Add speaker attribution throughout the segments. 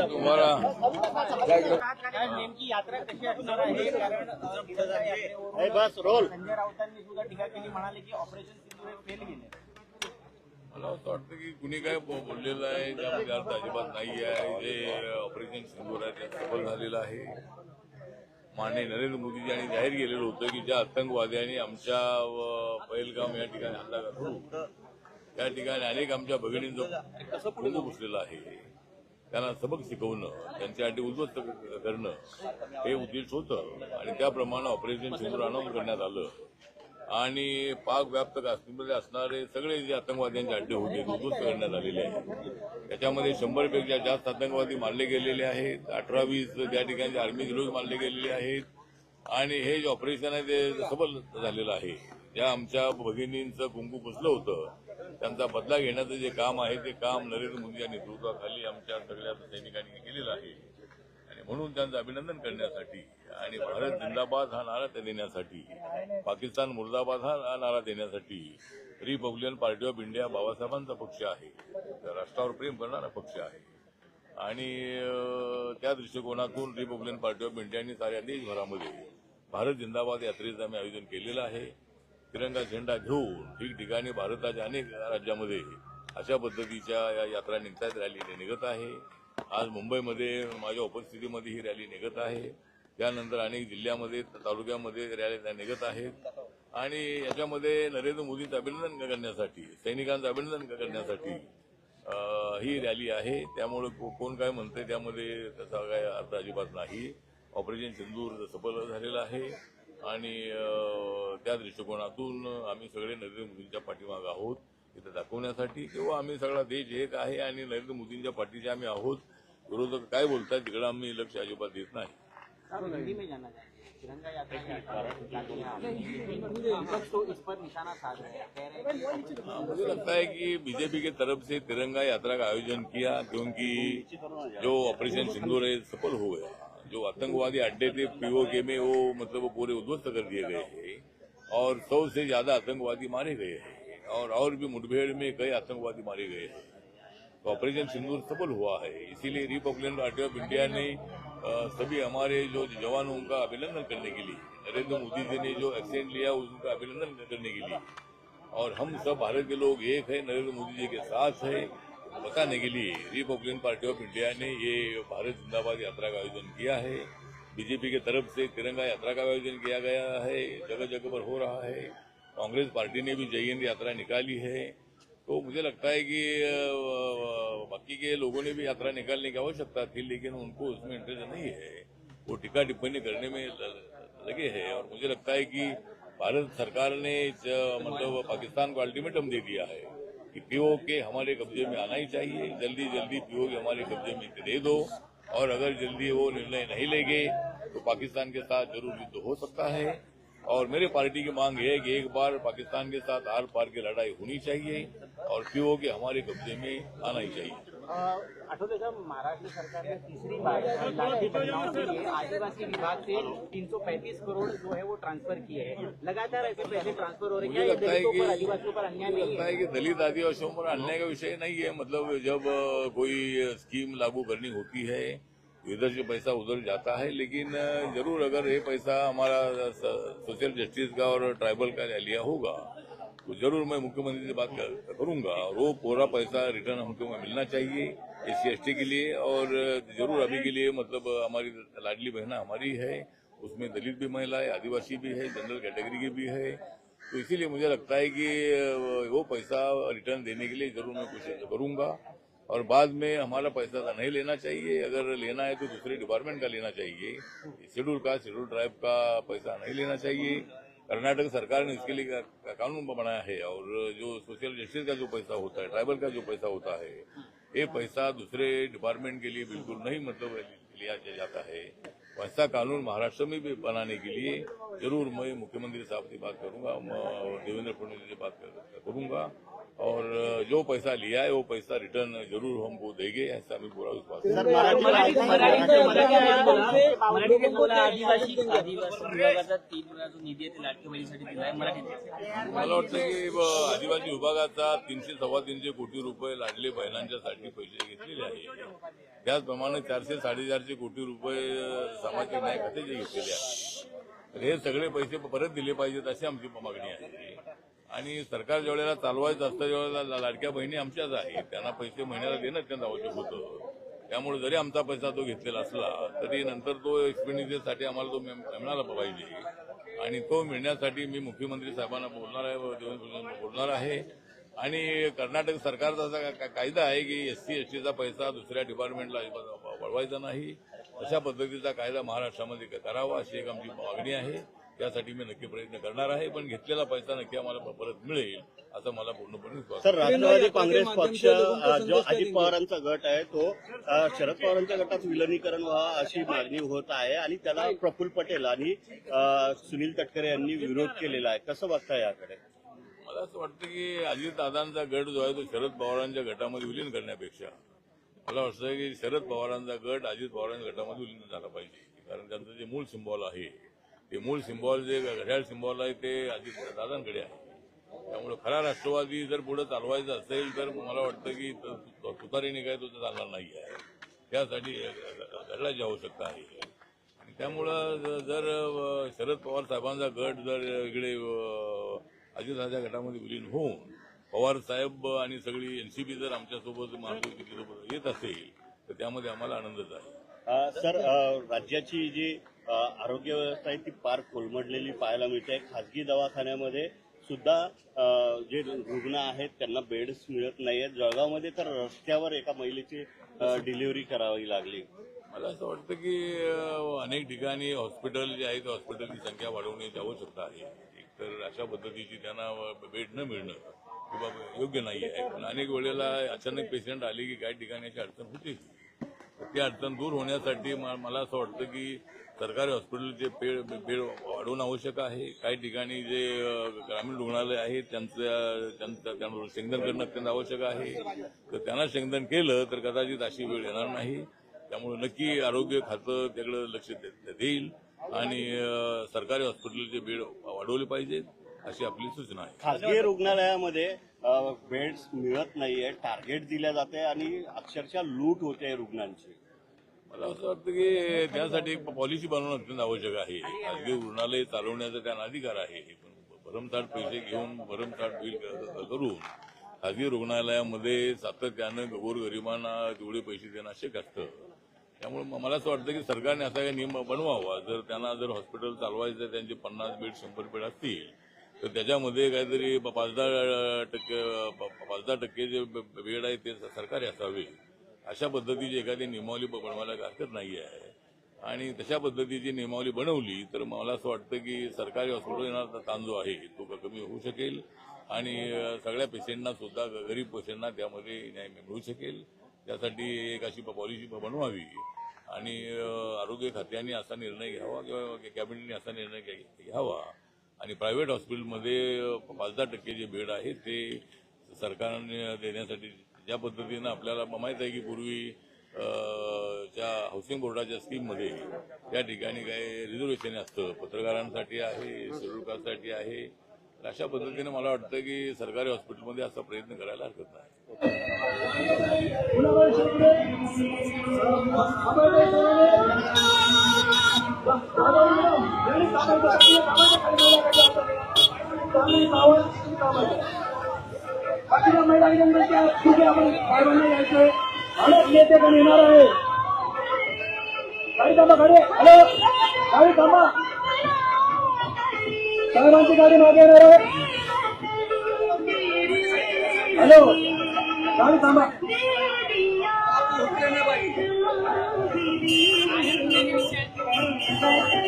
Speaker 1: तुम्हाला
Speaker 2: नेमकी यात्रा कशी असणार आहे कारण तिरंगा यात्रेवरून संजय राऊतांनी सुद्धा टीका केली म्हणाले की ऑपरेशन सिंधू हे फेल गेले.
Speaker 1: मला असं वाटतं की कुणी काय बोललेलं आहे त्यामध्ये म्हणजे अर्थ अजिबात नाही आहे जे ऑपरेशन सिंदूर आहे ते सफल झालेलं आहे. माननीय नरेंद्र मोदीजी यांनी जाहीर केलेलं होतं की ज्या आतंकवाद्यांनी आमच्या पहिलगाम या ठिकाणी हल्ला करतो त्या ठिकाणी अनेक आमच्या भगिनींचं कुंकू घुसलेलं आहे. त्यांना सबक शिकवणं त्यांच्यासाठी उद्ध्वस्त करणं हे उद्देश होतं. आणि त्याप्रमाणे ऑपरेशन सिंदूर अनाऊन्स करण्यात आलं. आणि पाक व्याप्त काश्मीरमध्ये असणारे सगळे जे आतंकवाद्यांचे अड्डे होते उद्ध्वस्त करण्यात आलेले आहेत. त्याच्यामध्ये शंभरपेक्षा जास्त आतंकवादी मारले गेलेले आहेत. अठरा वीस त्या ठिकाणी आर्मी लोक मारले गेलेले आहेत. आणि हे जे ऑपरेशन आहे ते सफल झालेलं आहे. ज्या आमच्या भगिनींचं कुंकू पुसलं होतं त्यांचा बदला घेण्याचं जे काम आहे ते काम नरेंद्र मोदी या नेतृत्वाखाली आमच्या सगळ्या सैनिकांनी केलेलं आहे. म्हणून त्यांचं अभिनंदन करण्यासाठी आणि भारत जिंदाबाद हा नारा त्या देण्यासाठी पाकिस्तान मुर्दाबाद हा नारा देण्यासाठी रिपब्लिकन पार्टी ऑफ इंडिया बाबासाहेबांचा पक्ष आहे. राष्ट्रावर प्रेम करणारा पक्ष आहे. आणि त्या दृष्टिकोनातून रिपब्लिकन पार्टी ऑफ इंडियाने साऱ्या देशभरामध्ये भारत जिंदाबाद यात्रेचं आम्ही आयोजन केलेलं आहे. तिरंगा झेंडा घेऊन ठिकठिकाणी भारताच्या अनेक राज्यामध्ये अशा पद्धतीच्या या यात्रा निघतात रॅली निघत आहे. आज मुंबईमध्ये माझ्या उपस्थितीमध्ये ही रॅली निघत आहे. त्यानंतर अनेक जिल्ह्यामध्ये तालुक्यामध्ये रॅली निघत आहेत. आणि याच्यामध्ये नरेंद्र मोदींचं अभिनंदन करण्यासाठी सैनिकांचं अभिनंदन करण्यासाठी ही रॅली आहे. त्यामुळे कोण काय म्हणतंय त्यामध्ये त्याचा काय अर्थ अजिबात नाही. ऑपरेशन सिंदूर सफल झालेलं आहे. आणि त्या दृष्टिकोनातून आम्ही सगळे नरेंद्र मोदींच्या पाठीमागे आहोत इथं दाखवण्यासाठी. किंवा आम्ही सगळा देश एक आहे आणि नरेंद्र मोदींच्या पाठीचे आम्ही आहोत विरोधक काय बोलतात तिकडे आम्ही लक्ष अजिबात देत नाही.
Speaker 2: है। विपक्ष तो इस पर निशाना साध रहे हैं कह रहे हैं कि
Speaker 1: हाँ, मुझे लगता है कि बीजेपी की तरफ़ से तिरंगा यात्रा का आयोजन किया क्योंकि जो ऑपरेशन सिंदूर है सफल हो गया। जो आतंकवादी अड्डे थे पीओके में वो मतलब वो पूरे उद्ध्वस्त कर दिए गए हैं और सौ से ज़्यादा आतंकवादी मारे गए हैं और और भी मुठभेड़ में कई आतंकवादी मारे गए हैं। तो ऑपरेशन सिंदूर सफल हुआ है। इसीलिए रिपब्लिकन पार्टी ऑफ़ इंडिया ने सभी हमारे जो जवानों का अभिनंदन करने के लिए, नरेंद्र मोदी जी ने जो एक्सीडेंट लिया, उनका अभिनंदन करने के लिए। और हम सब भारत के लोग एक है, नरेंद्र मोदी जी के साथ है। बताने के लिए रिपब्लिकन पार्टी ऑफ़ इंडिया ने ये भारत जिंदाबाद यात्रा का आयोजन किया है। बीजेपी की तरफ़ से तिरंगा यात्रा का आयोजन किया गया है। जगह जगह पर हो रहा है। कांग्रेस पार्टी ने भी जय यात्रा निकाली है। तो मुझे लगता है कि बाकी के लोगों ने भी यात्रा निकालने की आवश्यकता थी, लेकिन उनको उसमें इंटरेस्ट नहीं है। वो टीका टिप्पणी करने में लगे हैं और मुझे लगता है कि भारत सरकार ने मतलब पाकिस्तान को अल्टीमेटम दे दिया है कि पीओ के हमारे कब्जे में आना ही चाहिए। जल्दी जल्दी पीओ के हमारे कब्जे में दे दो और अगर जल्दी वो निर्णय नहीं लेंगे तो पाकिस्तान के साथ ज़रूर युद्ध हो सकता है। और मेरे पार्टी की मांग है कि एक बार पाकिस्तान के साथ आर पार की लड़ाई होनी चाहिए। और पीओ के हमारे कब्जे में आना ही चाहिए।
Speaker 2: महाराष्ट्र सरकार ने तीसरी बार आदिवासी विभाग से 335 करोड़ जो है वो ट्रांसफ़र किए हैं। लगातार ऐसे पैसे ट्रांसफ़र हो रहे हैं।
Speaker 1: मुझे
Speaker 2: क्या ये
Speaker 1: लगता है कि
Speaker 2: आदिवासियों पर अन्याय नहीं
Speaker 1: लगता
Speaker 2: है?
Speaker 1: है कि दलित आदिवासियों पर अन्याय का विषय नहीं है। मतलब जब कोई स्कीम लागू करनी होती है इधर से पैसा उधर जाता है लेकिन ज़रूर अगर ये पैसा हमारा सोशल जस्टिस का और ट्राइबल का लिया होगा तो ज़रूर मैं मुख्यमंत्री से बात कर- करूँगा। और वो पूरा पैसा रिटर्न हमको मिलना चाहिए एस सी के लिए और ज़रूर अभी के लिए मतलब हमारी लाडली बहना हमारी है, उसमें दलित भी महिला है, आदिवासी भी है, जनरल कैटेगरी की भी है। तो इसीलिए मुझे लगता है कि वो पैसा रिटर्न देने के लिए ज़रूर मैं कोशिश करूँगा। और बाद में हमारा पैसा तो नहीं लेना चाहिए, अगर लेना है तो दूसरे डिपार्टमेंट का लेना चाहिए। शेड्यूल का शेड्यूल ट्राइब का पैसा नहीं लेना चाहिए। कर्नाटक सरकार ने इसके लिए कानून बनाया है और जो सोशल जस्टिस का जो पैसा होता है ट्राइबल का जो पैसा होता है, ये पैसा दूसरे डिपार्टमेंट के लिए बिल्कुल नहीं मतलब लिया जाता है। वैसा कानून महाराष्ट्र में भी बनाने के लिए ज़रूर मैं मुख्यमंत्री साहब से बात करूँगा और देवेंद्र फडणवीस से बात करूँगा। और जो पैसा लिया है वो पैसा रिटर्न जरूर हमको देंगे ऐसा हमें पूरा विश्वास है। मला वाटतं की आदिवासी विभागाचा तीनशे सव्वा तीनशे कोटी रुपये लाडले बहिणांच्यासाठी पैसे घेतलेले आहे. त्याचप्रमाणे चारशे साडेचारशे कोटी रुपये सामाजिक न्याय खात्याचे घेतलेले आहे. तर हे सगळे पैसे परत दिले पाहिजेत अशी आमची मागणी आहे. आणि सरकार ज्या वेळेला चालवायचं असतं ज्यावेळेला लाडक्या बहिणी आमच्याच आहेत त्यांना पैसे महिन्याला देणं अत्यंत आवश्यक होतं. त्यामुळे जरी आमचा पैसा तो घेतलेला असला तरी नंतर तो एक्सपेंडिचरसाठी आम्हाला तो मिळाला पाहिजे. आणि तो मिळण्यासाठी मी मुख्यमंत्री साहेबांना बोलणार आहे व देवेंद्र बोलणार आहे. आणि कर्नाटक सरकारचा असा कायदा आहे की एस सी एस टीचा पैसा दुसऱ्या डिपार्टमेंटला वळवायचा नाही. अशा पद्धतीचा कायदा महाराष्ट्रामध्ये करावा अशी एक आमची मागणी आहे. त्यासाठी मी नक्की प्रयत्न करणार आहे पण घेतलेला पैसा नक्की आम्हाला परत मिळेल असं मला पूर्णपणे विश्वास आहे.
Speaker 3: सर राष्ट्रवादी काँग्रेस पक्ष जो अजित पवारांचा गट आहे तो शरद पवारांच्या गटात विलनीकरण व्हावा अशी मागणी होत आहे आणि त्याला प्रफुल्ल पटेल आणि सुनील तटकरे यांनी विरोध केलेला आहे. कसं बघता याकडे?
Speaker 1: मला असं वाटतं की अजितदादांचा गट जो आहे तो शरद पवारांच्या गटामध्ये विलीन करण्यापेक्षा मला वाटतं की शरद पवारांचा गट अजित पवारांच्या गटामध्ये विलीन झाला पाहिजे कारण त्यांचं जे मूळ सिम्बॉल आहे ते मूळ सिम्बॉल जे घड्याळ सिम्बॉल आहे ते अजित दादांकडे आहे. त्यामुळे खरा राष्ट्रवादी जर पुढे चालवायचं असेल तर मला वाटतं की त- तुतारीने काय तो चालणार नाही आहे. त्यासाठी घड्याळाची आवश्यकता आहे. आणि त्यामुळं जर शरद पवार साहेबांचा गट जर इकडे अ, गटामध्ये विलीन होऊन पवार साहेब आणि सगळी एनसीपी जर आमच्यासोबत महायुतीसोबत येत असेल तर त्यामध्ये आम्हाला आनंदच आहे.
Speaker 3: सर राज्याची जी आरोग्य व्यवस्था आहे ती पार कोलमडलेली पाहायला मिळते. खाजगी दवाखान्यामध्ये सुद्धा जे रुग्ण आहेत त्यांना बेड्स मिळत नाही आहेत जळगावमध्ये तर रस्त्यावर एका महिलेची डिलिव्हरी करावी लागली.
Speaker 1: मला असं वाटतं की अनेक ठिकाणी हॉस्पिटल जे आहेत हॉस्पिटलची संख्या वाढवण्याची आवश्यकता आहे. एक तर अशा पद्धतीची त्यांना बेड न मिळणं किंवा योग्य नाही आहे. पण अनेक वेळेला अचानक पेशंट आले की काही ठिकाणी अडचण होते ती अडचण दूर होण्यासाठी मला असं वाटतं की सरकारी हॉस्पिटलचे पेड बेड वाढवणं आवश्यक आहे. काही ठिकाणी जे ग्रामीण रुग्णालय आहेत त्यांचं त्यांचं त्यांना शेंगदन करणं अत्यंत आवश्यक आहे. तर त्यांना शेंगदन केलं तर कदाचित अशी वेळ येणार नाही. त्यामुळे नक्की आरोग्य खातं त्याकडे लक्ष दे- देईल. आणि सरकारी हॉस्पिटलचे बेड वाढवले पाहिजेत अशी आपली सूचना आहे.
Speaker 3: खासगी रुग्णालयामध्ये बेड्स मिळत नाहीये टार्गेट दिल्या जाते आणि अक्षरशः लूट होते रुग्णांची.
Speaker 1: मला असं वाटतं की त्यासाठी एक पॉलिसी बनवणं अत्यंत आवश्यक आहे. खाजगी रुग्णालय चालवण्याचा त्यांना अधिकार आहे. पण भरमसाठ पैसे घेऊन भरमसाठ बिल करून खाजगी रुग्णालयामध्ये सातत्यानं गोरगरिबांना तेवढे पैसे देणं आवश्यक असतं त्यामुळे मला असं वाटतं की सरकारने असा काही नियम बनवावा. जर त्यांना जर हॉस्पिटल चालवायचं त्यांचे पन्नास बेड शंभर बेड असतील तर त्याच्यामध्ये काहीतरी पाच दहा टक्के पाच दहा टक्के जे बेड आहे ते सरकारी असावे. अशा पद्धतीची एखादी नियमावली ब- बनवायला हरकत नाही आहे. आणि तशा पद्धतीची नियमावली बनवली तर मला असं वाटतं की सरकारी हॉस्पिटल ताण जो आहे तो कमी होऊ शकेल. आणि सगळ्या पेशंटना सुद्धा गरीब पेशंटना त्यामध्ये न्याय मिळू शकेल. त्यासाठी एक अशी पॉलिसी बनवावी. आणि आरोग्य खात्याने असा निर्णय घ्यावा किंवा कॅबिनेटने असा निर्णय घ्या- घ्यावा. आणि प्रायव्हेट हॉस्पिटलमध्ये पाच दहा टक्के जे बेड आहे ते सरकारने देण्यासाठी ज्या पद्धतीनं आपल्याला माहीत आहे की पूर्वी ज्या हाऊसिंग बोर्डाच्या स्कीममध्ये त्या ठिकाणी काही रिझर्वेशन असतं. पत्रकारांसाठी आहे शेड्यूल आहे. तर अशा पद्धतीने मला वाटतं की सरकारी हॉस्पिटलमध्ये असा प्रयत्न करायला हरकत नाही.
Speaker 4: बाकीच्या महिला विधानसभेच्या ठीक आहे आपण साहेबांना यायचंय अनेक नेते पण येणार आहे गाडी थांबा गाडी हॅलो गाडी थांबा साहेबांची गाडी मागे येणार आहे हॅलो गाडी थांबा
Speaker 5: Thank you.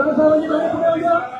Speaker 4: 掌声欢迎你们的朋友。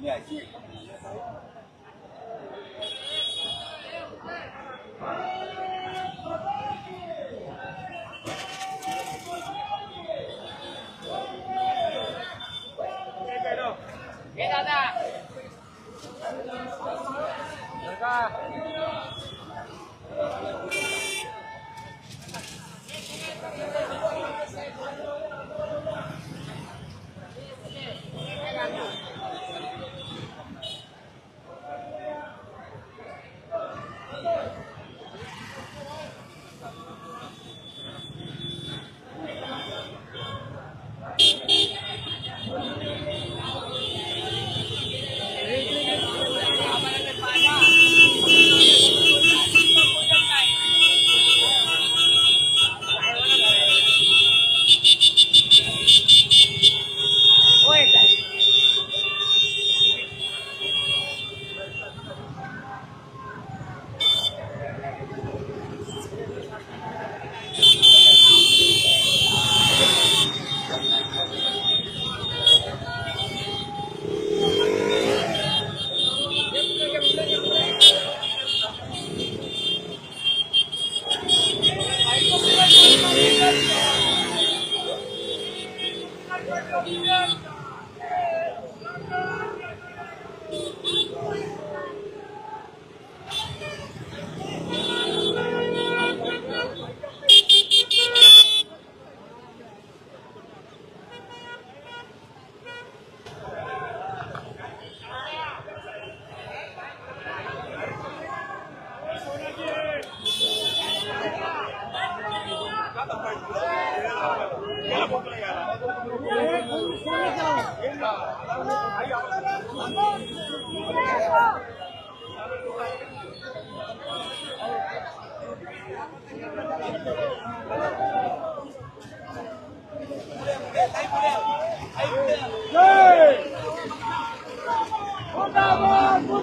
Speaker 4: Yeah, I see.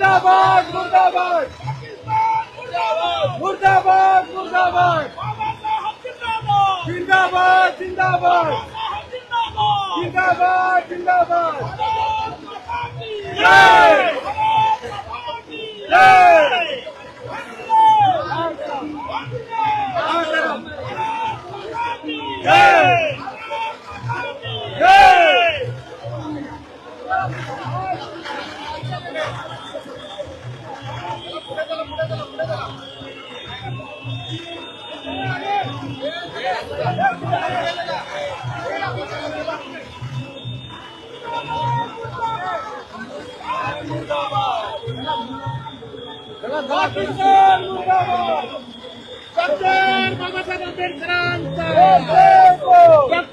Speaker 4: मुर्दाबाद मुर्दाबाद मुर्दाबाद मुर्दाबाद जिंदाबाद जिंदाबाद जिंदाबाद जिंदाबाद Yeah! पाकिस्तान मुर्दाबाद डॉक्टर बाबासाहेब आंबेडकरांचा डॉक्टर बाबासाहेब आंबेडकर